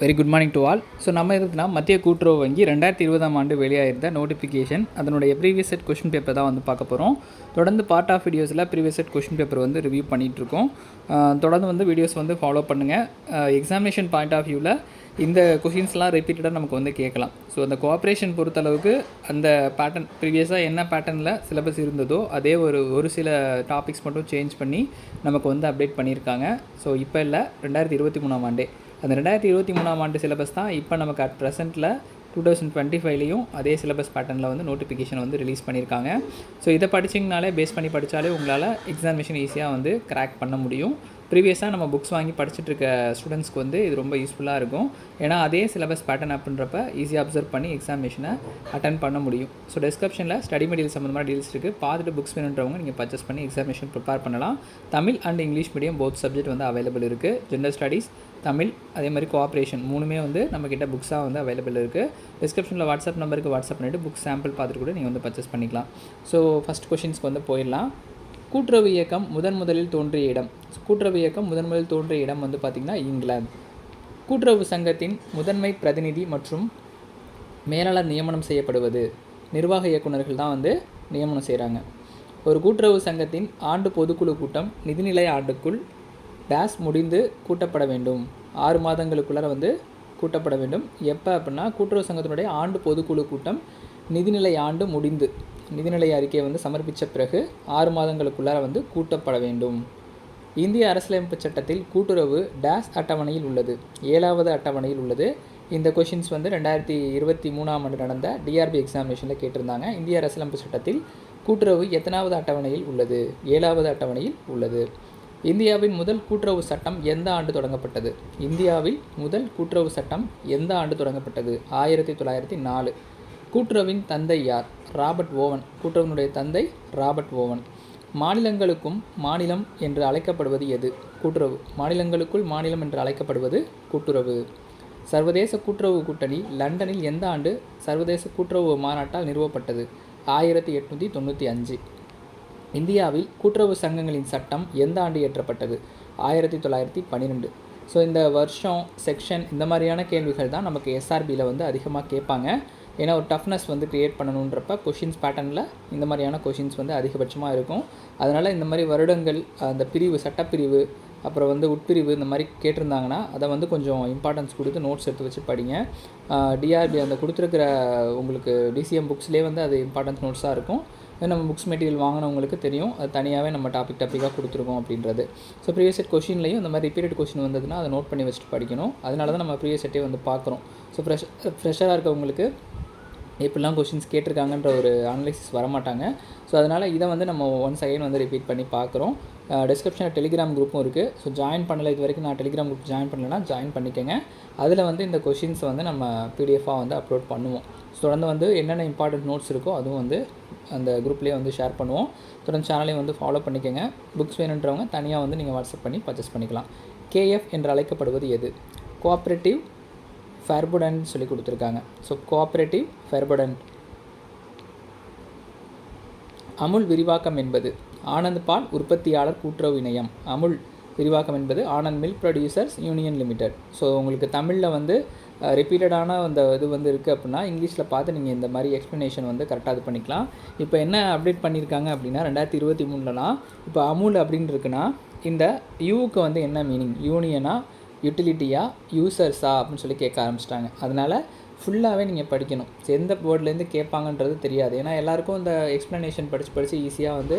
Very good morning to all so நம்ம எதுக்குன்னா மத்திய கூட்டுறவு வங்கி ரெண்டாயிரத்தி இருபதாம் ஆண்டு வெளியாயிருந்த நோட்டிஃபிகேஷன் அதனுடைய ப்ரீவியஸ் செட் கொஷின் பேப்பர் தான் வந்து பார்க்க போகிறோம் தொடர்ந்து பார்ட் ஆஃப் வீடியோஸில் ப்ரீவியஸ் செட் கொஷின் பேப்பர் வந்து ரிவ்யூ பண்ணிகிட்ருக்கோம் தொடர்ந்து வந்து வீடியோஸ் வந்து ஃபாலோ பண்ணுங்கள் எக்ஸாமினேஷன் பாயிண்ட் ஆஃப் வியூவில் இந்த கொஷின்ஸ்லாம் ரிப்பீட்டடாக நமக்கு வந்து கேட்கலாம். ஸோ அந்த கோஆப்ரேஷன் பொறுத்தளவுக்கு அந்த பேட்டர்ன் ப்ரீவியஸாக என்ன பேட்டர்னில் சிலபஸ் இருந்ததோ அதே ஒரு ஒரு சில டாபிக்ஸ் மட்டும் சேஞ்ச் பண்ணி நமக்கு வந்து அப்டேட் பண்ணியிருக்காங்க. ஸோ இப்போ இல்லை ரெண்டாயிரத்தி இருபத்தி மூணாம் ஆண்டே. அந்த ரெண்டாயிரத்தி இருபத்தி மூணாம் ஆண்டு சிலபஸ் தான் இப்போ நமக்கு அட் ப்ரெசென்ட்டில் டூ தௌசண்ட் டுவெண்ட்டி ஃபைவ்லையும் அதே சிலபஸ் பேட்டர்னில் வந்து நோட்டிஃபிகேஷன் வந்து ரிலீஸ் பண்ணியிருக்காங்க ஸோ இதை படிச்சிங்கனாலே பேஸ் பண்ணி படித்தாலே உங்களால் எக்ஸாமினேஷன் ஈஸியாக வந்து கிராக் பண்ண முடியும். ப்ரீவியஸாக நம்ம புக்ஸ் வாங்கி படிச்சுட்டு இருக்க ஸ்டூடெண்ட்ஸ்க்கு வந்து இது ரொம்ப யூஸ்ஃபுல்லாக இருக்கும். ஏன்னா அதே சிலபஸ் பேட்டர்ன் அப்படின்றப்ப ஈஸியாக அப்சர்வ் பண்ணி எக்ஸாமினேஷனை அட்டன் பண்ண முடியும். ஸோ டிஸ்கிரிப்ஷனில் ஸ்டடி மெட்டீரியல் சம்மந்தமான டீல்ஸ் இருக்குது பார்த்துட்டு புக்ஸ் வேணுன்றவங்க நீங்கள் பர்ச்சேஸ் பண்ணி எக்ஸாமினேஷன் ப்ரிப்பேர் பண்ணலாம். Tamil and English medium both subject வந்து அவைலபிள் இருக்குது ஜென்ரல் ஸ்டடீஸ் தமிழ் அதே மாதிரி கோஆப்ரேஷன் மூணுமே வந்து நம்மக்கிட்ட புக்ஸாக வந்து அவைலபிள் இருக்குது டிஸ்கிரிப்ஷனில் வாட்ஸ்அப் நம்பருக்கு வாட்ஸ்அப் பண்ணிவிட்டு புக் சாம்பிள் பார்த்துட்டு கூட நீங்கள் வந்து பர்ச்சேஸ் பண்ணிக்கலாம். ஸோ ஃபஸ்ட் கொஷின்ஸ்க்கு வந்து போயிடலாம். கூட்டுறவு இயக்கம் முதன் முதலில் தோன்றிய இடம். கூட்டுறவு இயக்கம் முதன் முதலில் தோன்றிய இடம் வந்து பார்த்திங்கன்னா இங்கிலாந்து. கூட்டுறவு சங்கத்தின் முதன்மை பிரதிநிதி மற்றும் மேலாளர் நியமனம் செய்யப்படுவது. நிர்வாக இயக்குநர்கள் தான் வந்து நியமனம் செய்கிறாங்க ஒரு கூட்டுறவு சங்கத்தின் ஆண்டு பொதுக்குழு கூட்டம் நிதிநிலை ஆண்டுக்குள் டேஸ் முடிந்து கூட்டப்பட வேண்டும். ஆறு மாதங்களுக்குள்ளார வந்து கூட்டப்பட வேண்டும். எப்போ அப்படின்னா கூட்டுறவு சங்கத்தினுடைய ஆண்டு பொதுக்குழு கூட்டம் நிதிநிலை ஆண்டு முடிந்து. நிதிநிலை அறிக்கையை வந்து சமர்ப்பித்த பிறகு ஆறு மாதங்களுக்குள்ளார வந்து கூட்டப்பட வேண்டும். இந்திய அரசியலமைப்பு சட்டத்தில் கூட்டுறவு டேஸ் அட்டவணையில் உள்ளது. ஏழாவது அட்டவணையில் உள்ளது. இந்த கொஷின்ஸ் வந்து ரெண்டாயிரத்தி இருபத்தி மூணாம் ஆண்டு நடந்த டிஆர்பி எக்ஸாமினேஷனில் கேட்டிருந்தாங்க. இந்திய அரசியலமைப்பு சட்டத்தில் கூட்டுறவு எத்தனாவது அட்டவணையில் உள்ளது? ஏழாவது அட்டவணையில் உள்ளது. இந்தியாவின் முதல் கூட்டுறவு சட்டம் எந்த ஆண்டு தொடங்கப்பட்டது? இந்தியாவில் முதல் கூட்டுறவு சட்டம் எந்த ஆண்டு தொடங்கப்பட்டது? ஆயிரத்தி தொள்ளாயிரத்தி நாலு. கூட்டுறவின் தந்தை யார்? Robert oven. கூட்டுறவினுடைய தந்தை ராபர்ட் ஓவன். மாநிலங்களுக்கும் மாநிலம் என்று அழைக்கப்படுவது எது? கூட்டுறவு. மாநிலங்களுக்குள் மாநிலம் என்று அழைக்கப்படுவது கூட்டுறவு. சர்வதேச கூட்டுறவு கூட்டணி லண்டனில் எந்த ஆண்டு சர்வதேச கூட்டுறவு மாநாட்டால் நிறுவப்பட்டது? ஆயிரத்தி எட்நூற்றி தொண்ணூற்றி அஞ்சு. இந்தியாவில் கூட்டுறவு சங்கங்களின் சட்டம் எந்த ஆண்டு இயற்றப்பட்டது? ஆயிரத்தி தொள்ளாயிரத்தி பன்னிரெண்டு. ஸோ இந்த வருஷம் செக்ஷன் இந்த மாதிரியான கேள்விகள் தான் நமக்கு எஸ்ஆர்பியில் வந்து அதிகமாக கேட்பாங்க. ஏன்னா ஒரு டஃப்னஸ் வந்து க்ரியேட் பண்ணணுன்றப்ப கொஷின்ஸ் பேட்டர்னில் இந்த மாதிரியான கொஷின்ஸ் வந்து அதிகபட்சமாக இருக்கும். அதனால் இந்த மாதிரி வருடங்கள் அந்த பிரிவு சட்டப்பிரிவு அப்புறம் வந்து உட்பிரிவு இந்த மாதிரி கேட்டிருந்தாங்கன்னா அதை வந்து கொஞ்சம் இம்பார்ட்டன்ஸ் கொடுத்து நோட்ஸ் எடுத்து வச்சு படிங்க. டிஆர்பி அந்த கொடுத்துருக்கிற உங்களுக்கு டிசிஎம் புக்ஸ்லேயே வந்து அது இம்பார்ட்டன்ஸ் நோட்ஸாக இருக்கும். நம்ம புக்ஸ் மெட்டீரியல் வாங்கினவங்களுக்கு தெரியும். அது தனியாகவே நம்ம டாபிக் டாப்பிக்காக கொடுத்துருக்கோம் அப்படின்றது. ஸோ ப்ரீவியஸ் செட் கொஷின்லையும் இந்த மாதிரி ரிப்பீட்டட் கொஷின் வந்ததுன்னா அதை நோட் பண்ணி வச்சுட்டு படிக்கணும். அதனால தான் நம்ம ப்ரீவியஸ் செட்டே வந்து பார்க்குறோம். ஸோ ஃப்ரெஷ் ஃப்ரெஷராக இருக்கவங்களுக்கு எப்படிலாம் கொஷின்ஸ் கேட்டிருக்காங்கன்ற ஒரு அனலைசிஸ் வரமாட்டாங்க. ஸோ அதனால் இதை வந்து நம்ம ஒன்ஸ் அகைன் வந்து ரிப்பீட் பண்ணி பார்க்குறோம். டிஸ்கிரிப்ஷனில் டெலிகிராம் குரூப்பும் இருக்குது ஸோ ஜாயின் பண்ணலை இது வரைக்கும் நான் டெலிகிராம் குரூப் ஜாயின் பண்ணலைன்னா ஜாயின் பண்ணிக்கோங்க. அதில் வந்து இந்த கொஷின்ஸ் வந்து நம்ம பிடிஎஃபாக வந்து அப்லோட் பண்ணுவோம். ஸோ தொடர்ந்து வந்து என்னென்ன இம்பார்ட்டன்ட் நோட்ஸ் இருக்கோ அதுவும் வந்து அந்த குரூப்லேயே வந்து ஷேர் பண்ணுவோம். தொடர்ந்து சேனலையும் வந்து ஃபாலோ பண்ணிக்கோங்க. புக்ஸ் வேணுன்றவங்க தனியாக வந்து நீங்கள் வாட்ஸ்அப் பண்ணி பர்ச்சேஸ் பண்ணிக்கலாம். கேஎஃப் என்று அழைக்கப்படுவது எது? கோஆப்ரேட்டிவ் ஃபெர்புடன் சொல்லி கொடுத்துருக்காங்க. ஸோ கோஆப்ரேட்டிவ் ஃபெர்புடன் அமுல் விரிவாக்கம் என்பது ஆனந்த் பால் உற்பத்தியாளர் கூட்டுறவு இணையம். அமுல் விரிவாக்கம் என்பது Anand milk producers union limited so உங்களுக்கு தமிழில் வந்து ரிப்பீட்டடான அந்த இது வந்து இருக்குது அப்படின்னா இங்கிலீஷில் பார்த்து நீங்கள் இந்த மாதிரி எக்ஸ்ப்ளனேஷன் வந்து கரெக்டாக இது பண்ணிக்கலாம். இப்போ என்ன அப்டேட் பண்ணியிருக்காங்க அப்படின்னா ரெண்டாயிரத்தி இருபத்தி மூணுலலாம் இப்போ அமுல் அப்படின்னு இருக்குன்னா இந்த யூவுக்கு வந்து என்ன மீனிங் யூனியனா யூட்டிலிட்டியா யூசர்ஸா அப்படின்னு சொல்லி கேட்க ஆரம்பிச்சிட்டாங்க. அதனால் ஃபுல்லாகவே நீங்கள் படிக்கணும். எந்த போர்ட்லேருந்து கேட்பாங்கன்றது தெரியாது. ஏன்னா எல்லாருக்கும் இந்த எக்ஸ்ப்ளனேஷன் படித்து படித்து ஈஸியாக வந்து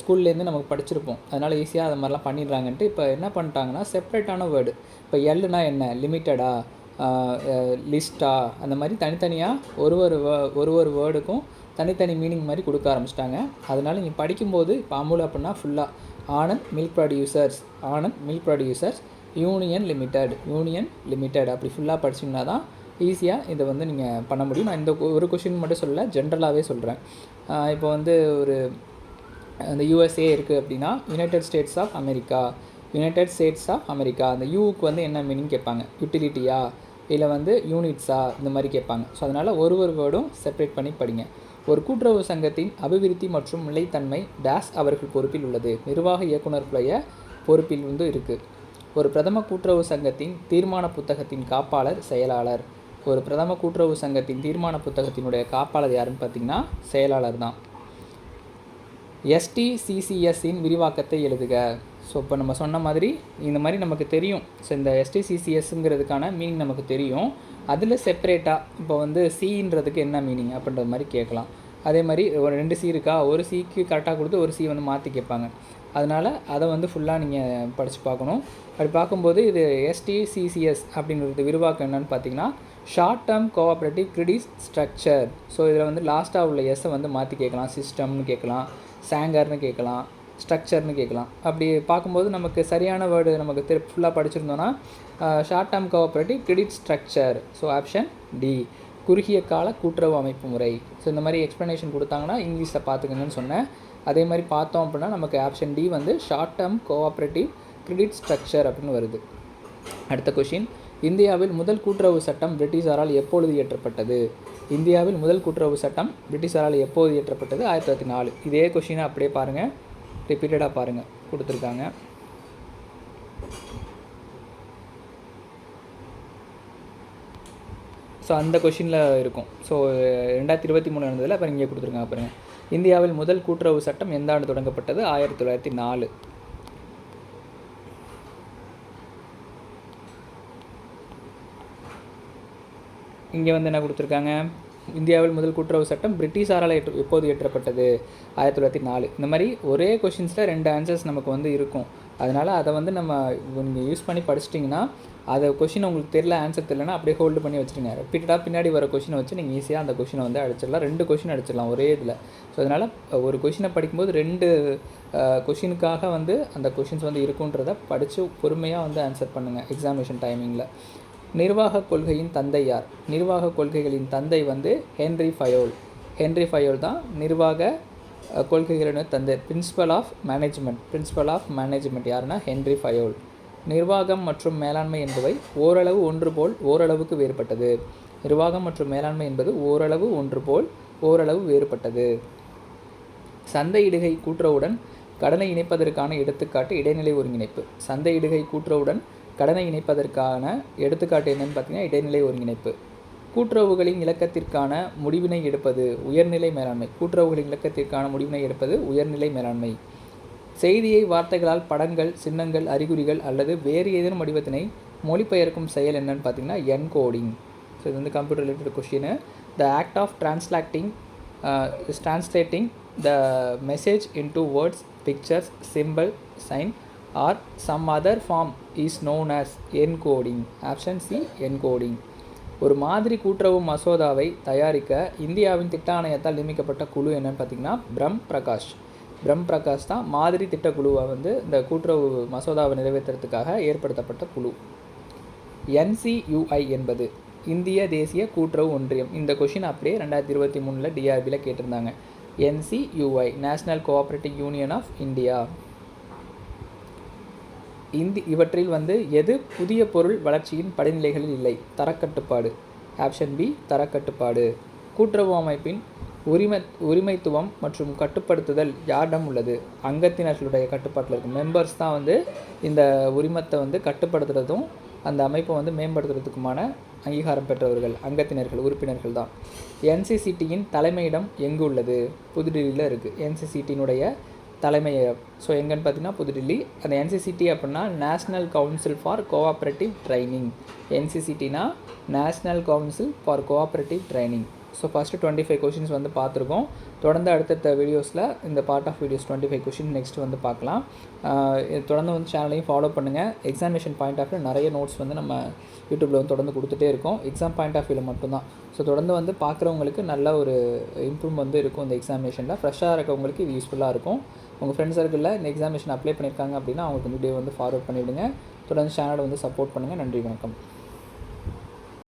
ஸ்கூல்லேருந்து நமக்கு படிச்சிருப்போம். அதனால் ஈஸியாக அது மாதிரிலாம் பண்ணிடுறாங்கன்ட்டு இப்போ என்ன பண்ணிட்டாங்கன்னா செப்ரேட்டான வேர்டு இப்போ எல்லுனா என்ன? லிமிட்டடா லிஸ்ட்டா அந்த மாதிரி தனித்தனியாக ஒரு ஒரு ஒரு ஒரு வேர்டுக்கும் தனித்தனி மீனிங் மாதிரி கொடுக்க ஆரம்பிச்சிட்டாங்க. அதனால் நீங்கள் படிக்கும்போது இப்போ அமுல் அப்படின்னா ஃபுல்லாக Anand milk producers Anand milk producers union limited union limited அப்படி ஃபுல்லாக படிச்சிங்கன்னா தான் ஈஸியாக இதை வந்து நீங்கள் பண்ண முடியும். நான் இந்த ஒரு கொஷின் மட்டும் சொல்லலை ஜென்ரலாகவே சொல்கிறேன் இப்போ வந்து ஒரு அந்த யூஎஸ்ஏ இருக்குது அப்படின்னா United States of America United States of America அந்த யூவுக்கு வந்து என்ன மீனிங் கேட்பாங்க? யூட்டிலிட்டியா இல்லை வந்து யூனிட்ஸா இந்த மாதிரி கேட்பாங்க. ஸோ அதனால் ஒரு ஒரு வேர்டும் செப்பரேட் பண்ணி படிங்க. ஒரு கூட்டுறவு சங்கத்தின் அபிவிருத்தி மற்றும் நிலைத்தன்மை டேஸ் அவர்கள் பொறுப்பில் உள்ளது. நிர்வாக இயக்குநர்களுடைய பொறுப்பில் வந்து இருக்குது ஒரு பிரதம கூட்டுறவு சங்கத்தின் தீர்மான புத்தகத்தின் காப்பாளர் செயலாளர். ஒரு பிரதம கூட்டுறவு சங்கத்தின் தீர்மான புத்தகத்தினுடைய காப்பாளர் யாருன்னு பார்த்தீங்கன்னா செயலாளர் தான். எஸ்டிசிசிஎஸ்ஸின் விரிவாக்கத்தை எழுதுக. ஸோ இப்போ நம்ம சொன்ன மாதிரி இந்த மாதிரி நமக்கு தெரியும். ஸோ இந்த எஸ்டிசிசிஎஸ்ங்கிறதுக்கான மீனிங் நமக்கு தெரியும். அதில் செப்பரேட்டாக இப்போ வந்து சின்றதுக்கு என்ன மீனிங் அப்படின்ற மாதிரி கேட்கலாம். அதே மாதிரி ஒரு ரெண்டு சி இருக்கா? ஒரு சிக்கு கரெக்டாக கொடுத்து ஒரு சி வந்து மாற்றி கேட்பாங்க. அதனால் அதை வந்து ஃபுல்லாக நீங்கள் படித்து பார்க்கணும். அப்படி பார்க்கும்போது இது எஸ்டிசிசிஎஸ் அப்படிங்கிறது விரிவாக்கம் என்னன்னு பார்த்தீங்கன்னா short term cooperative credit structure so இதில் வந்து லாஸ்ட்டாக உள்ள எஸ்ஸை வந்து மாற்றி கேட்கலாம். சிஸ்டம்னு கேட்கலாம். சேங்கர்னு கேட்கலாம். ஸ்ட்ரக்சர்னு கேட்கலாம். அப்படி பார்க்கும்போது நமக்கு சரியான வேர்டு நமக்கு திரு ஃபுல்லாக படிச்சிருந்தோன்னா short term cooperative credit structure so option D குறுகிய கால கூட்டுறவு அமைப்பு முறை. ஸோ இந்த மாதிரி எக்ஸ்ப்ளனேஷன் கொடுத்தாங்கன்னா இங்கிலீஷில் பார்த்துக்கணுன்னு சொன்னேன். அதே மாதிரி பார்த்தோம் அப்படின்னா நமக்கு ஆப்ஷன் டி வந்து short term cooperative credit structure அப்படின்னு வருது. அடுத்த கொஷின் இந்தியாவில் முதல் கூட்டுறவு சட்டம் பிரிட்டிஷாரால் எப்பொழுது இயற்றப்பட்டது? இந்தியாவில் முதல் கூட்டுறவு சட்டம் பிரிட்டிஷாரால் எப்போது இயற்றப்பட்டது? ஆயிரத்தி தொள்ளாயிரத்தி நாலு. இதே கொஷினை அப்படியே பாருங்கள் ரிப்பீட்டடாக பாருங்கள் கொடுத்துருக்காங்க. ஸோ அந்த கொஷினில் இருக்கும். ஸோ ரெண்டாயிரத்தி இருபத்தி மூணு இருந்ததில் அப்புறம் இங்கே கொடுத்துருக்காங்க பாருங்கள் இந்தியாவில் முதல் கூட்டுறவு சட்டம் எந்த ஆண்டு தொடங்கப்பட்டது? ஆயிரத்தி தொள்ளாயிரத்தி நாலு. இங்கே வந்து என்ன கொடுத்துருக்காங்க? இந்தியாவில் முதல் கூட்டுறவு சட்டம் பிரிட்டிஷாரால் எட்டு எப்போது இயற்றப்பட்டது ஆயிரத்தி தொள்ளாயிரத்தி நாலு. இந்த மாதிரி ஒரே கொஷின்ஸில் ரெண்டு ஆன்சர்ஸ் நமக்கு வந்து இருக்கும். அதனால் அதை வந்து நம்ம நீங்கள் யூஸ் பண்ணி படிச்சிட்டிங்கன்னா அதை கொஷின் உங்களுக்கு தெரியல ஆன்சர் தெரியலனா அப்படியே ஹோல்டு பண்ணி வச்சுருங்க ரிப்பீட்டடாக பின்னாடி வர கொஷினை வச்சு நீங்கள் ஈஸியாக அந்த கொஷினை வந்து அடிச்சிடலாம். ரெண்டு கொஷின் அடிச்சிடலாம் ஒரே இதில். ஸோ அதனால் ஒரு கொஷினை படிக்கும்போது ரெண்டு கொஷினுக்காக வந்து அந்த கொஷின்ஸ் வந்து இருக்குன்றத படித்து பொறுமையாக வந்து ஆன்சர் பண்ணுங்கள் எக்ஸாமினேஷன் டைமிங்கில் நிர்வாக கொள்கையின் தந்தை யார்? நிர்வாக கொள்கைகளின் தந்தை வந்து ஹென்ரி ஃபயோல். ஹென்ரி ஃபயோல் தான் நிர்வாக கொள்கைகளின் தந்தை. Principle of management principle of management யாருன்னா ஹென்ரி ஃபயோல். நிர்வாகம் மற்றும் மேலாண்மை என்பவை ஓரளவு ஒன்று போல் ஓரளவுக்கு வேறுபட்டது. நிர்வாகம் மற்றும் மேலாண்மை என்பது ஓரளவு ஒன்று போல் ஓரளவு வேறுபட்டது. சந்தையிடுகை கூற்றவுடன் கடனை இணைப்பதற்கான எடுத்துக்காட்டு இடைநிலை ஒருங்கிணைப்பு. சந்தையிடுகை கூற்றவுடன் கடனை இணைப்பதற்கான எடுத்துக்காட்டு என்னன்னு பார்த்தீங்கன்னா இடைநிலை ஒருங்கிணைப்பு. கூட்டுறவுகளின் இலக்கத்திற்கான முடிவினை எடுப்பது உயர்நிலை மேலாண்மை. கூட்டுறவுகளின் இலக்கத்திற்கான முடிவினை எடுப்பது உயர்நிலை மேலாண்மை. செய்தியை வார்த்தைகளால் படங்கள் சின்னங்கள் அறிகுறிகள் அல்லது வேறு ஏதேனும் வடிவத்தினை மொழிபெயர்க்கும் செயல் என்னன்னு பார்த்தீங்கன்னா என்கோடிங் ஸோ இது வந்து computer related question the act of translating is translating the message into words pictures simple sign or some other form is known as encoding option C encoding ஒரு மாதிரி கூட்டுறவு மசோதாவை தயாரிக்க இந்தியாவின் திட்ட ஆணையத்தால் நியமிக்கப்பட்ட குழு என்னன்னு பார்த்தீங்கன்னா பிரம் பிரகாஷ் பிரம் பிரகாஷ் தான் மாதிரி திட்டக்குழுவை வந்து இந்த கூட்டுறவு மசோதாவை நிறைவேற்றுறதுக்காக ஏற்படுத்தப்பட்ட குழு. என்சியுஐ என்பது இந்திய தேசிய கூட்டுறவு ஒன்றியம். இந்த கொஷின் அப்படியே ரெண்டாயிரத்தி இருபத்தி மூணில் டிஆர்பியில் கேட்டிருந்தாங்க. NCUI national cooperative union of India Hindi இவற்றில் வந்து எது புதிய பொருள் வளர்ச்சியின் படிநிலைகளில் இல்லை? தரக்கட்டுப்பாடு. ஆப்ஷன் பி தரக்கட்டுப்பாடு. கூட்டுறவு அமைப்பின் உரிமை உரிமைத்துவம் மற்றும் கட்டுப்படுத்துதல் யாரிடம் உள்ளது? அங்கத்தினர்களுடைய கட்டுப்பாட்டில் இருக்குது மெம்பர்ஸ் தான் வந்து இந்த உரிமத்தை வந்து கட்டுப்படுத்துறதும் அந்த அமைப்பை வந்து மேம்படுத்துறதுக்குமான அங்கீகாரம் பெற்றவர்கள் அங்கத்தினர்கள் உறுப்பினர்கள் தான். என்சிசிடியின் தலைமையிடம் எங்கு உள்ளது? புதுடில்லியில் இருக்குது என்சிசிடியினுடைய தலைமையகம் ஸோ எங்கன்னு பார்த்தீங்கன்னா புதுடில்லி. அந்த என்சிசிடி அப்படின்னா national council for cooperative training என்சிசிடினா national council for cooperative training so first twenty five questions வந்து பார்த்துருக்கோம். தொடர்ந்து அடுத்தடுத்த வீடியோஸில் இந்த part of videos twenty five question next வந்து பார்க்கலாம். தொடர்ந்து வந்து சேனலையும் ஃபாலோ பண்ணுங்கள் எக்ஸாமினேஷன் பாயிண்ட் ஆஃப் வியூ நிறைய நோட்ஸ் வந்து நம்ம யூடியூப்பில் வந்து தொடர்ந்து கொடுத்துட்டே இருக்கோம். எக்ஸாம் பாயிண்ட் ஆஃப் வியூவில் மட்டும்தான். ஸோ தொடர்ந்து வந்து பார்க்குறவங்களுக்கு நல்ல ஒரு இம்ப்ரூவ் வந்து இருக்கும் இந்த எக்ஸாமினேஷனில் ஃப்ரெஷ்ஷாக இருக்கவங்களுக்கு இது யூஸ்ஃபுல்லாக இருக்கும். உங்கள் ஃப்ரெண்ட்ஸ் சர்க்கிளில் இந்த எக்ஸாமினேஷன் அப்ளை பண்ணியிருக்காங்க அப்படின்னா அவங்களுக்கு இந்த வீடியோ வந்து ஃபார்வர்ட் பண்ணிவிடுங்க தொடர்ந்து சேனலை வந்து சப்போர்ட் பண்ணுங்கள் நன்றி வணக்கம்.